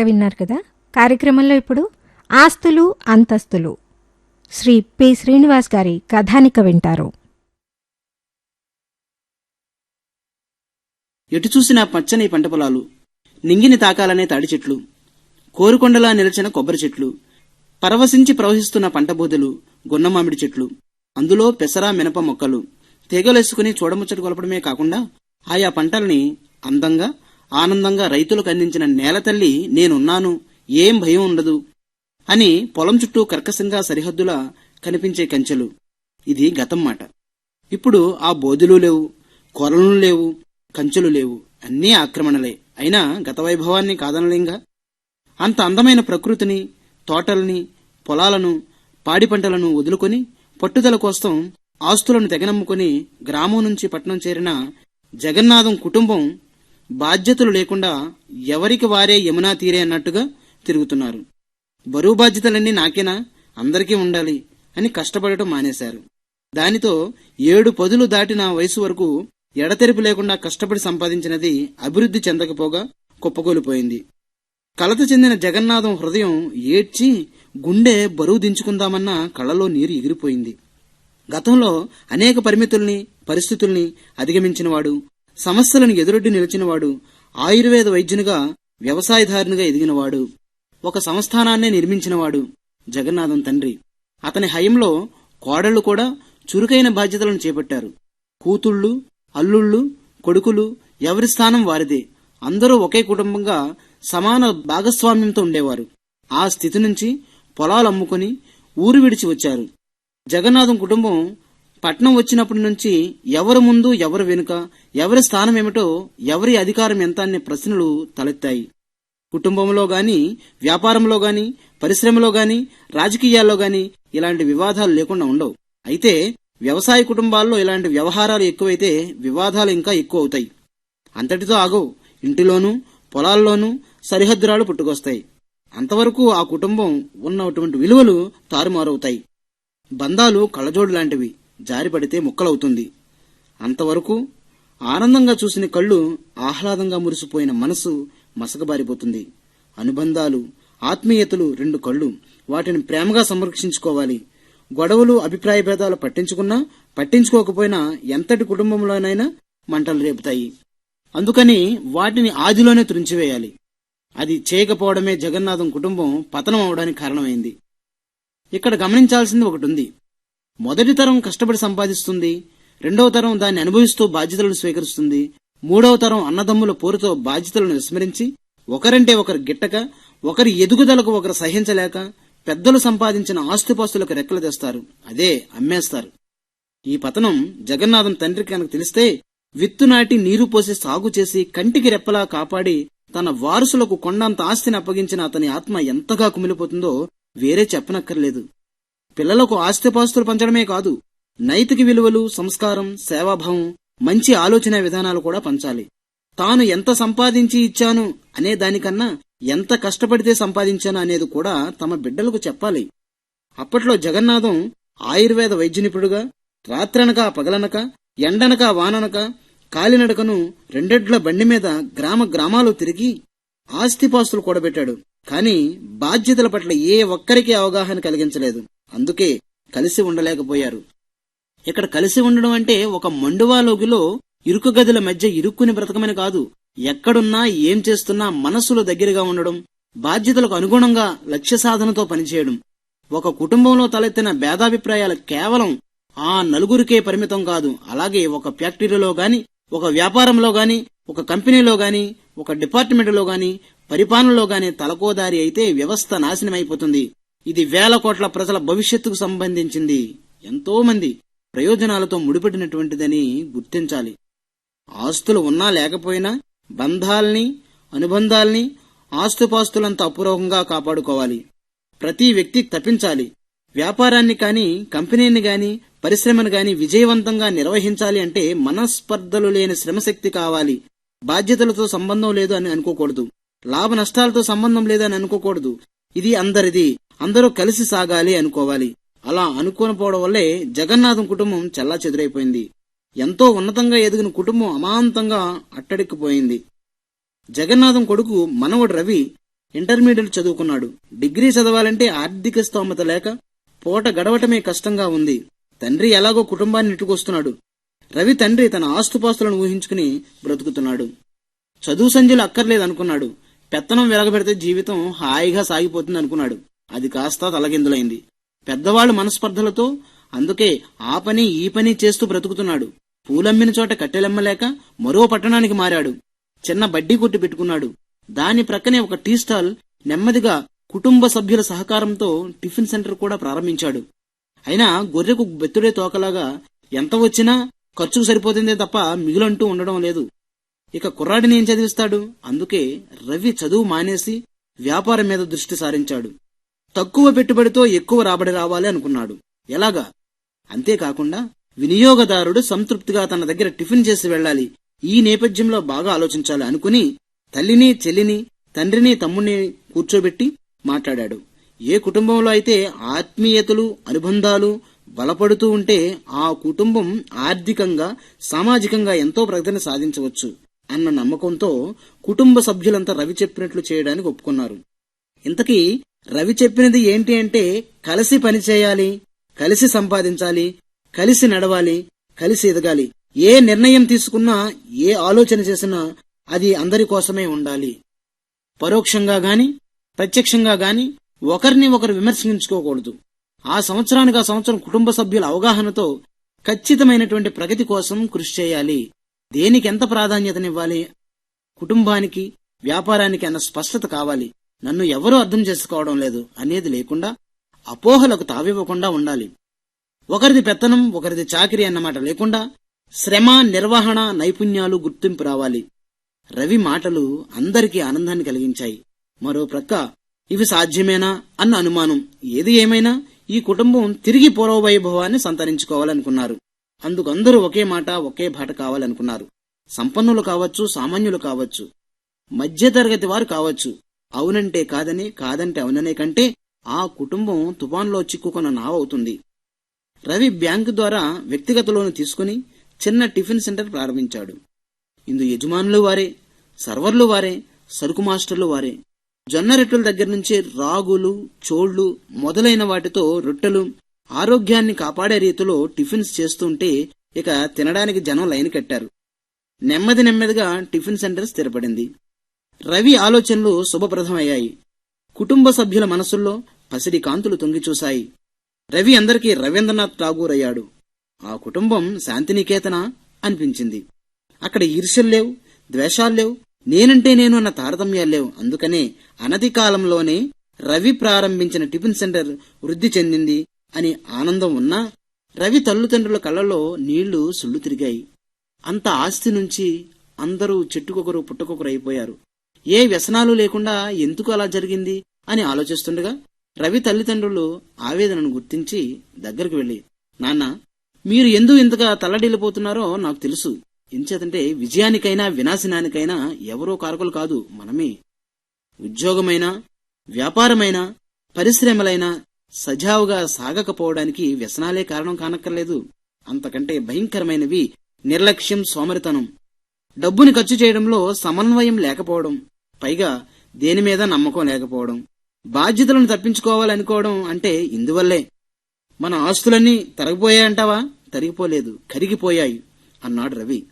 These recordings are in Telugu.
విన్నారు కదా? కార్యక్రమంలో ఇప్పుడు ఆస్తులు అంతస్తులు. శ్రీ పి. శ్రీనివాస్ గారి కథానిక వింటారు. ఎటు చూసినా పచ్చని పంట పొలాలు నింగిని తాకాలనే తాడి చెట్లు కోరుకొండలా నిలిచిన కొబ్బరి చెట్లు పరవశించి ప్రవహిస్తున్న పంట బోదెలు గున్నమామిడి చెట్లు అందులో పెసర మినప మొక్కలు తీగలేసుకుని చూడముచ్చట కొలపడమే కాకుండా ఆయా పంటల్ని అందంగా ఆనందంగా రైతులకు అందించిన నేల తల్లి నేనున్నాను ఏం భయం ఉండదు అని పొలం చుట్టూ కర్కశంగా సరిహద్దులా కనిపించే కంచెలు. ఇది గతం మాట. ఇప్పుడు ఆ బోధులు లేవు కొరలు లేవు కంచెలు లేవు. అన్నీ ఆక్రమణలే. అయినా గత వైభవాన్ని కాదనలేంగా? అంత అందమైన ప్రకృతిని తోటల్ని పొలాలను పాడి పంటలను వదులుకొని పట్టుదల కోసం ఆస్తులను తెగనమ్ముకొని గ్రామం నుంచి పట్నం చేరిన జగన్నాథం కుటుంబం బాధ్యతలు లేకుండా ఎవరికి వారే యమునా తీరే అన్నట్టుగా తిరుగుతున్నారు. బరువు బాధ్యతలన్నీ నాకేనా? అందరికీ ఉండాలి అని కష్టపడటం మానేశారు. దానితో ఏడు పదులు దాటిన వయసు వరకు ఎడతెరిపి లేకుండా కష్టపడి సంపాదించినది అభివృద్ధి చెందకపోగా కుప్పకూలిపోయింది. కలత చెందిన జగన్నాథం హృదయం ఏడ్చి గుండె బరువు దించుకుందామన్న కళ్ళలో నీరు ఎగిరిపోయింది. గతంలో అనేక పరిమితుల్ని పరిస్థితుల్ని అధిగమించినవాడు సమస్యలను ఎదురొడ్డి నిలిచినవాడు ఆయుర్వేద వైద్యునిగా వ్యవసాయదారునిగా ఎదిగినవాడు. ఒక సంస్థానాన్నే నిర్మించినవాడు జగన్నాథం తండ్రి. అతని హయంలో కోడళ్ళు కూడా చురుకైన బాధ్యతలను చేపట్టారు. కూతుళ్ళు అల్లుళ్ళు కొడుకులు ఎవరి స్థానం వారిదే. అందరూ ఒకే కుటుంబంగా సమాన భాగస్వామ్యంతో ఉండేవారు. ఆ స్థితి నుంచి పొలాలు అమ్ముకుని ఊరు విడిచి వచ్చారు. జగన్నాథం కుటుంబం పట్నం వచ్చినప్పటి నుంచి ఎవరు ముందు ఎవరు వెనుక ఎవరి స్థానం ఏమిటో ఎవరి అధికారం ఎంత అనే ప్రశ్నలు తలెత్తాయి. కుటుంబంలో గాని వ్యాపారంలో గాని పరిశ్రమలో గాని రాజకీయాల్లో గాని ఇలాంటి వివాదాలు లేకుండా ఉండవు. అయితే వ్యవసాయ కుటుంబాల్లో ఇలాంటి వ్యవహారాలు ఎక్కువైతే వివాదాలు ఇంకా ఎక్కువ అవుతాయి. అంతటితో ఆగవు. ఇంటిలోనూ పొలాల్లోనూ సరిహద్దురాలు పుట్టుకొస్తాయి. అంతవరకు ఆ కుటుంబం ఉన్నటువంటి విలువలు తారుమారవుతాయి. బంధాలు కళ్ళజోడు లాంటివి. జారిపడితే ముక్కలవుతుంది. అంతవరకు ఆనందంగా చూసిన కళ్ళు ఆహ్లాదంగా మురిసిపోయిన మనసు మసకబారిపోతుంది. అనుబంధాలు ఆత్మీయతలు రెండు కళ్ళు. వాటిని ప్రేమగా సంరక్షించుకోవాలి. గొడవలు అభిప్రాయ భేదాలు పట్టించుకున్నా పట్టించుకోకపోయినా ఎంతటి కుటుంబంలోనైనా మంటలు రేపుతాయి. అందుకని వాటిని ఆదిలోనే త్రుంచివేయాలి అది చేయకపోవడమే జగన్నాథం కుటుంబం పతనం అవడానికి కారణమైంది. ఇక్కడ గమనించాల్సింది ఒకటి ఉంది. మొదటి తరం కష్టపడి సంపాదిస్తుంది రెండవ తరం దాన్ని అనుభవిస్తూ బాధ్యతలను స్వీకరిస్తుంది మూడవ తరం అన్నదమ్ముల పోరుతో బాధ్యతలను విస్మరించి ఒకరంటే ఒకరు గిట్టక ఒకరి ఎదుగుదలకు ఒకరు సహించలేక పెద్దలు సంపాదించిన ఆస్తిపాస్తులకు రెక్కలు తెస్తారు అదే అమ్మేస్తారు. ఈ పతనం జగన్నాథం తండ్రికి కనుక తెలిస్తే విత్తు నాటి నీరు పోసి సాగు చేసి కంటికి రెప్పలా కాపాడి తన వారసులకు కొండంత ఆస్తిని అప్పగించిన అతని ఆత్మ ఎంతగా కుమిలిపోతుందో వేరే చెప్పనక్కర్లేదు. పిల్లలకు ఆస్తిపాస్తులు పంచడమే కాదు నైతిక విలువలు సంస్కారం సేవాభావం మంచి ఆలోచన విధానాలు కూడా పంచాలి. తాను ఎంత సంపాదించి ఇచ్చాను అనే దానికన్నా ఎంత కష్టపడితే సంపాదించాను అనేది కూడా తమ బిడ్డలకు చెప్పాలి. అప్పట్లో జగన్నాథం ఆయుర్వేద వైద్యనిపుడుగా రాత్రనక పగలనక ఎండనక వాననక కాలినడకను రెండెడ్ల బండి మీద గ్రామ గ్రామాలు తిరిగి ఆస్తిపాస్తులు కూడబెట్టాడు. కాని బాధ్యతల పట్ల ఏ ఒక్కరికి అవగాహన కలిగించలేదు. అందుకే కలిసి ఉండలేకపోయారు. ఇక్కడ కలిసి ఉండడం అంటే ఒక మండువాలోగిలో ఇరుకు గదుల మధ్య ఇరుక్కుని బ్రతకమని కాదు ఎక్కడున్నా ఏం చేస్తున్నా మనస్సులో దగ్గరగా ఉండడం బాధ్యతలకు అనుగుణంగా లక్ష్య సాధనతో పనిచేయడం. ఒక కుటుంబంలో తలెత్తిన భేదాభిప్రాయాలు కేవలం ఆ నలుగురికే పరిమితం కాదు అలాగే ఒక ఫ్యాక్టరీలో గాని ఒక వ్యాపారంలో గాని ఒక కంపెనీలో గాని ఒక డిపార్ట్మెంట్లో గాని పరిపాలనలో గాని తలకోదారి అయితే వ్యవస్థ నాశనమైపోతుంది. ఇది వేల కోట్ల ప్రజల భవిష్యత్తుకు సంబంధించింది. ఎంతో మంది ప్రయోజనాలతో ముడిపడినటువంటిదని గుర్తించాలి. ఆస్తులు ఉన్నా లేకపోయినా బంధాల్ని అనుబంధాల్ని ఆస్తుపాస్తులంత అపురోగంగా కాపాడుకోవాలి. ప్రతి వ్యక్తి తప్పించాలి. వ్యాపారాన్ని కాని కంపెనీని గాని పరిశ్రమను గాని విజయవంతంగా నిర్వహించాలి అంటే మనస్పర్ధలు లేని శ్రమశక్తి కావాలి. బాధ్యతలతో సంబంధం లేదు అని అనుకోకూడదు. లాభ నష్టాలతో సంబంధం లేదని అనుకోకూడదు. ఇది అందరిది. అందరూ కలిసి సాగాలి అనుకోవాలి. అలా అనుకోకపోవడం వల్లే జగన్నాథం కుటుంబం చల్లా చెదురైపోయింది ఎంతో ఉన్నతంగా ఎదిగిన కుటుంబం అమాంతంగా అట్టడిక్కిపోయింది. జగన్నాథం కొడుకు మనవడు రవి ఇంటర్మీడియట్ చదువుకున్నాడు. డిగ్రీ చదవాలంటే ఆర్థిక స్తోమత లేక పూట గడవటమే కష్టంగా ఉంది. తండ్రి ఎలాగో కుటుంబాన్ని ఇట్టుకొస్తున్నాడు రవి తండ్రి తన ఆస్తుపాస్తులను ఊహించుకుని బ్రతుకుతున్నాడు. చదువు సంధ్యలు అక్కర్లేదనుకున్నాడు పెత్తనం వెలగబెడితే జీవితం హాయిగా సాగిపోతుంది అనుకున్నాడు అది కాస్త తలగిందులైంది పెద్దవాళ్ళ మనస్పర్ధలతో అందుకే ఆ పని ఈ పని చేస్తూ బ్రతుకుతున్నాడు. పూలమ్మిన చోట కట్టెలెమ్మలేక మరో పట్టణానికి మారాడు. చిన్న బడ్డీ కొట్టు పెట్టుకున్నాడు. దాని ప్రక్కనే ఒక టీ స్టాల్ నెమ్మదిగా కుటుంబ సభ్యుల సహకారంతో టిఫిన్ సెంటర్ కూడా ప్రారంభించాడు. అయినా గొర్రెకు బెత్తుడే తోకలాగా ఎంత వచ్చినా ఖర్చుకు సరిపోతుందే తప్ప మిగులంటూ ఉండడం లేదు. ఇక కుర్రాడిని ఏం చదివిస్తాడు? అందుకే రవి చదువు మానేసి వ్యాపారం మీద దృష్టి సారించాడు. తక్కువ పెట్టుబడితో ఎక్కువ రాబడి రావాలి అనుకున్నాడు. ఎలాగా? అంతేకాకుండా వినియోగదారుడు సంతృప్తిగా తన దగ్గర టిఫిన్ చేసి వెళ్ళాలి. ఈ నేపథ్యంలో బాగా ఆలోచించాలి అనుకుని తల్లిని చెల్లిని తండ్రిని తమ్ముణ్ణి కూర్చోబెట్టి మాట్లాడాడు. ఏ కుటుంబంలో అయితే ఆత్మీయతలు అనుబంధాలు బలపడుతూ ఉంటే ఆ కుటుంబం ఆర్థికంగా సామాజికంగా ఎంతో ప్రగతిని సాధించవచ్చు అన్న నమ్మకంతో కుటుంబ సభ్యులంతా రవి చెప్పినట్లు చేయడానికి ఒప్పుకున్నారు. ఇంతకీ రవి చెప్పినది ఏంటి అంటే కలిసి పనిచేయాలి కలిసి సంపాదించాలి కలిసి నడవాలి కలిసి ఎదగాలి. ఏ నిర్ణయం తీసుకున్నా ఏ ఆలోచన చేసినా అది అందరి కోసమే ఉండాలి. పరోక్షంగా గాని ప్రత్యక్షంగా గాని ఒకరిని ఒకరు విమర్శించుకోకూడదు. ఆ సంవత్సరానికి ఆ సంవత్సరం కుటుంబ సభ్యుల అవగాహనతో ఖచ్చితమైనటువంటి ప్రగతి కోసం కృషి చేయాలి. దేనికి ఎంత ప్రాధాన్యతనివ్వాలి? కుటుంబానికి వ్యాపారానికి అన్న స్పష్టత కావాలి. నన్ను ఎవరూ అర్థం చేసుకోవడం లేదు అనేది లేకుండా అపోహలకు తావివ్వకుండా ఉండాలి. ఒకరిది పెత్తనం ఒకరిది చాకిరి అన్నమాట లేకుండా శ్రమ నిర్వహణ నైపుణ్యాలు గుర్తింపు రావాలి. రవి మాటలు అందరికీ ఆనందాన్ని కలిగించాయి. మరో ప్రక్క ఇవి సాధ్యమేనా? అన్న అనుమానం. ఏది ఏమైనా ఈ కుటుంబం తిరిగి పూర్వవైభవాన్ని సంతరించుకోవాలనుకున్నారు. అందుకు అందరూ ఒకే మాట ఒకే బాట కావాలనుకున్నారు. సంపన్నులు కావచ్చు సామాన్యులు కావచ్చు మధ్యతరగతి వారు కావచ్చు. అవునంటే కాదని కాదంటే అవుననే కంటే ఆ కుటుంబం తుఫాన్లో చిక్కుకున్న నావవుతుంది. రవి బ్యాంకు ద్వారా వ్యక్తిగత లోను తీసుకుని చిన్న టిఫిన్ సెంటర్ ప్రారంభించాడు. ఇందు యజమానులు వారే సర్వర్లు వారే సరుకు మాస్టర్లు వారే. జొన్న రొట్టెల దగ్గర నుంచి రాగులు చోళ్ళు మొదలైన వాటితో రొట్టెలు ఆరోగ్యాన్ని కాపాడే రీతిలో టిఫిన్స్ చేస్తుంటే ఇక తినడానికి జనం లైన్ కట్టారు. నెమ్మది నెమ్మదిగా టిఫిన్ సెంటర్ స్థిరపడింది. రవి ఆలోచనలు శుభప్రదమయ్యాయి. కుటుంబ సభ్యుల మనసుల్లో పసిడి కాంతులు తొంగిచూశాయి. రవి అందరికీ రవీంద్రనాథ్ ఠాగూర్ అయ్యాడు. ఆ కుటుంబం శాంతినికేతన అనిపించింది. అక్కడ ఈర్ష్యల్లేవు ద్వేషాల్లేవు నేనంటే నేను అన్న తారతమ్యాల్లేవు అందుకనే అనతి కాలంలోనే రవి ప్రారంభించిన టిఫిన్ సెంటర్ వృద్ధి చెందింది అని ఆనందం ఉన్నా రవి తల్లిదండ్రుల కళ్ళలో నీళ్ళు సుళ్ళు తిరిగాయి. అంత ఆస్తి నుంచి అందరూ చెట్టుకొకరు పుట్టుకొకరు అయిపోయారు. ఏ వ్యసనాలు లేకుండా ఎందుకు అలా జరిగింది అని ఆలోచిస్తుండగా రవి తల్లిదండ్రులు ఆవేదనను గుర్తించి దగ్గరకు వెళ్ళి నాన్న మీరు ఎందుకు ఇంతగా తల్లడిల్లిపోతున్నారో నాకు తెలుసు. ఎంచేతంటే విజయానికైనా వినాశనానికైనా ఎవరో కారకులు కాదు మనమే. ఉద్యోగమైనా వ్యాపారమైనా పరిశ్రమలైనా సజావుగా సాగకపోవడానికి వ్యసనాలే కారణం కానక్కర్లేదు. అంతకంటే భయంకరమైనవి నిర్లక్ష్యం సోమరితనం. డబ్బుని ఖర్చు చేయడంలో సమన్వయం లేకపోవడం. పైగా దేని మీద నమ్మకం లేకపోవడం బాధ్యతలను తప్పించుకోవాలనుకోవడం అంటే ఇందువల్లే. మన ఆస్తులన్నీ తరగిపోయాయంటావా? తరిగిపోలేదు కరిగిపోయాయి అన్నాడు రవి.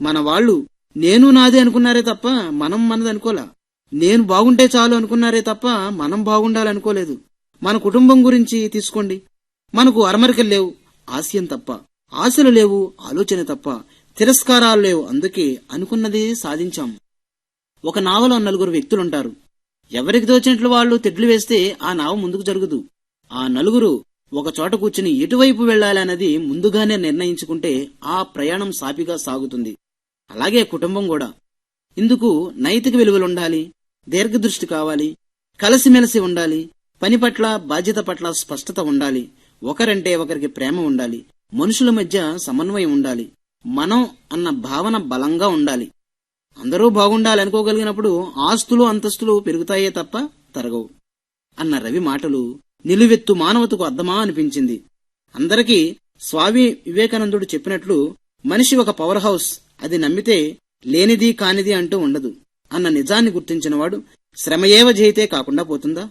మన వాళ్ళు నేను నాదే అనుకున్నారే తప్ప మనం మనది అనుకోలా. నేను బాగుంటే చాలు అనుకున్నారే తప్ప మనం బాగుండాలనుకోలేదు. మన కుటుంబం గురించి తీసుకోండి. మనకు అరమరికలు లేవు ఆశయం తప్ప. ఆశలు లేవు ఆలోచన తప్ప. తిరస్కారాలు లేవు అందుకే అనుకున్నది సాధించాం. ఒక నావలో నలుగురు వ్యక్తులుంటారు. ఎవరికి దోచినట్లు వాళ్ళు తెడ్లు వేస్తే ఆ నావ ముందుకు జరుగుదు. ఆ నలుగురు ఒక చోట కూర్చుని ఎటువైపు వెళ్ళాలన్నది ముందుగానే నిర్ణయించుకుంటే ఆ ప్రయాణం సాపిగా సాగుతుంది. అలాగే కుటుంబం కూడా. ఇందుకు నైతిక విలువలుండాలి దీర్ఘదృష్టి కావాలి కలిసిమెలిసి ఉండాలి పని పట్ల బాధ్యత పట్ల స్పష్టత ఉండాలి ఒకరంటే ఒకరికి ప్రేమ ఉండాలి మనుషుల మధ్య సమన్వయం ఉండాలి మనం అన్న భావన బలంగా ఉండాలి. అందరూ బాగుండాలనుకోగలిగినప్పుడు ఆస్తులు అంతస్తులు పెరుగుతాయే తప్ప తరగవు అన్న రవి మాటలు నిలువెత్తు మానవతకు అర్థమా అనిపించింది. అందరికీ స్వామి వివేకానందుడు చెప్పినట్లు మనిషి ఒక పవర్ హౌస్ అది నమ్మితే లేనిది కానిది అంటూ ఉండదు అన్న నిజాన్ని గుర్తించినవాడు శ్రమయేవ జయితే కాకుండా పోతుందా?